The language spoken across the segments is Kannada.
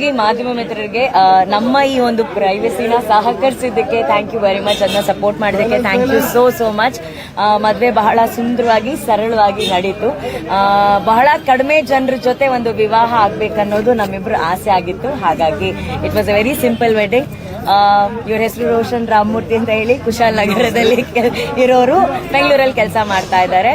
ಮಾಧ್ಯಮ ಮಿತ್ರರಿಗೆ ನಮ್ಮ ಈ ಒಂದು ಪ್ರೈವಸಿನ ಸಹಕರಿಸಿದ್ದಕ್ಕೆ ಥ್ಯಾಂಕ್ ಯು ವೆರಿ ಮಚ್ ಅದನ್ನ ಸಪೋರ್ಟ್ ಮಾಡಿದ್ದಕ್ಕೆ thank you so so much ಮದುವೆ ಬಹಳ ಸುಂದರವಾಗಿ, ಸರಳವಾಗಿ ನಡೀತು. ಬಹಳ ಕಡಿಮೆ ಜನರ ಜೊತೆ ಒಂದು ವಿವಾಹ ಆಗ್ಬೇಕನ್ನೋದು ನಮ್ಮಿಬ್ರು ಆಸೆ ಆಗಿತ್ತು. ಹಾಗಾಗಿ it was a very simple wedding ಇವ್ರ ಹೆಸರು ರೋಷನ್ ರಾಮಮೂರ್ತಿ ಅಂತ ಹೇಳಿ ಕುಶಾಲ್ ನಗರದಲ್ಲಿ ಇರೋರು, ಬೆಂಗಳೂರಲ್ಲಿ ಕೆಲಸ ಮಾಡ್ತಾ ಇದ್ದಾರೆ.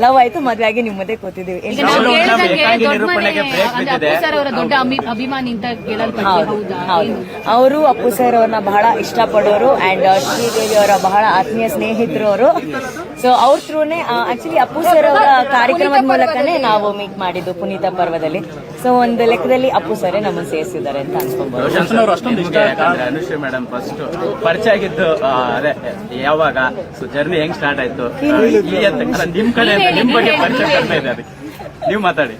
ಲವ್ ಆಯ್ತು ಮದ್ವೆ ಆಗಿ ನಿಮ್ ಮದ್ವೆ ಕೂತಿದೀವಿ ಈಗ ನಾವು ಕೇಳ್ದಂಗೆ ದೊಡ್ಡ ಅವರ ಅಭಿಮಾನಿ ಅಂತ ಅಪ್ಪು ಸರ್ ಅವ್ರನ್ನ ಬಹಳ ಇಷ್ಟಪಡೋರು ಅಂಡ್ ಶ್ರೀದೇವಿ ಅವರ ಬಹಳ ಆತ್ಮೀಯ ಸ್ನೇಹಿತರು ಅವರು. ಸೊ ಅವ್ರ ಥ್ರೂನೇ ಆಕ್ಚುಲಿ ಅಪ್ಪು ಸರ್ ಅವರ ಕಾರ್ಯಕ್ರಮದ ಮೂಲಕನೇ ನಾವು ಮೀಟ್ ಮಾಡಿದ್ದು ಪುನೀತ ಪರ್ವದಲ್ಲಿ. ಸೊ ಒಂದು ಲೆಕ್ಕದಲ್ಲಿ ಅಪ್ಪು ಸರ್ ನಮ್ಮನ್ನು ಸೇರಿಸಿದ್ದಾರೆ ಅಂತ ಅನುಶ್ರೀ ಮೇಡಮ್ ಫಸ್ಟ್ ಪರಿಚಯ ಆಗಿದ್ದು ಅದೇ ಯಾವಾಗ? ಸೊ ಜರ್ನಿ ಹೆಂಗ್ ಸ್ಟಾರ್ಟ್ ಆಯ್ತು? ನಿಮ್ ಕಡೆ ಅಂತ ನಿಮ್ ಬಗ್ಗೆ ಪರಿಚಯ ಕಡಿಮೆ ಇದೆ ಅದಕ್ಕೆ. ನೀವು ಮಾತಾಡಿ.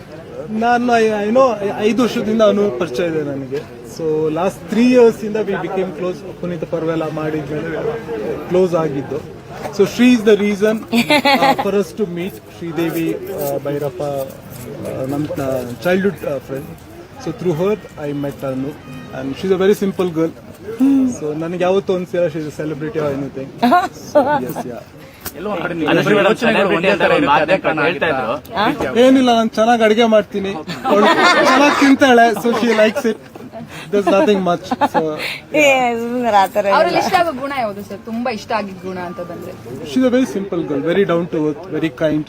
ನಾನು ಏನೋ ಐದು ವರ್ಷದಿಂದ ಅವನು ಪರಿಚಯ ಇದೆ ನನಗೆ. ಸೊ ಲಾಸ್ಟ್ ತ್ರೀ ಇಯರ್ಸ್ ಇಂದ ವಿ ಬಿಕೇಮ್ ಕ್ಲೋಸ್ ಪುನೀತ್ ಪರ್ವೆಲ್ಲ ಮಾಡಿದ್ಮೇಲೆ ಕ್ಲೋಸ್ ಆಗಿದ್ದು. So Shri is the reason for us to meet Sridevi Bhyrappa ನಮ್ಮ childhood friend so through her I met ಅನ್ನು and she's a very simple girl so ನನಗೆ ಯಾವತ್ತೂ ಅನ್ಸಿಲ್ಲ ಶೀಸ್ ಸೆಲೆಬ್ರಿಟಿ ಆರ್ ಎನಿಥಿಂಗ್ ಏನಿಲ್ಲ ನಾನು ಚೆನ್ನಾಗಿ ಅಡಿಗೆ ಮಾಡ್ತೀನಿ. ಚೆನ್ನಾಗಿ ತಿಂತಾಳೆ so she likes it thus nothing much so ಆತರ ಅವ್ರಲ್ಲಿ ಇಷ್ಟ ಆಗೋ ಗುಣ ಯಾವುದು ಸರ್? ತುಂಬಾ ಇಷ್ಟ ಆಗಿದ ಗುಣ ಅಂತ ಬಂದ್ರೆ. A very simple girl very down to earth very kind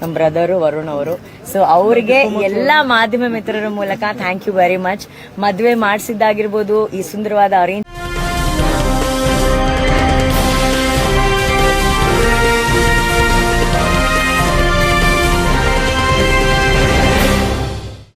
ನಮ್ಮ ಬ್ರದರ್ ವರುಣ್ ಅವರು. ಸೊ ಅವರಿಗೆ ಎಲ್ಲಾ ಮಾಧ್ಯಮ ಮಿತ್ರರ ಮೂಲಕ ಥ್ಯಾಂಕ್ ಯು ವೆರಿ ಮಚ್ ಮದುವೆ ಮಾಡಿಸಿದ್ದಾಗಿರ್ಬೋದು ಈ ಸುಂದರವಾದ ಅರೇಂಜ್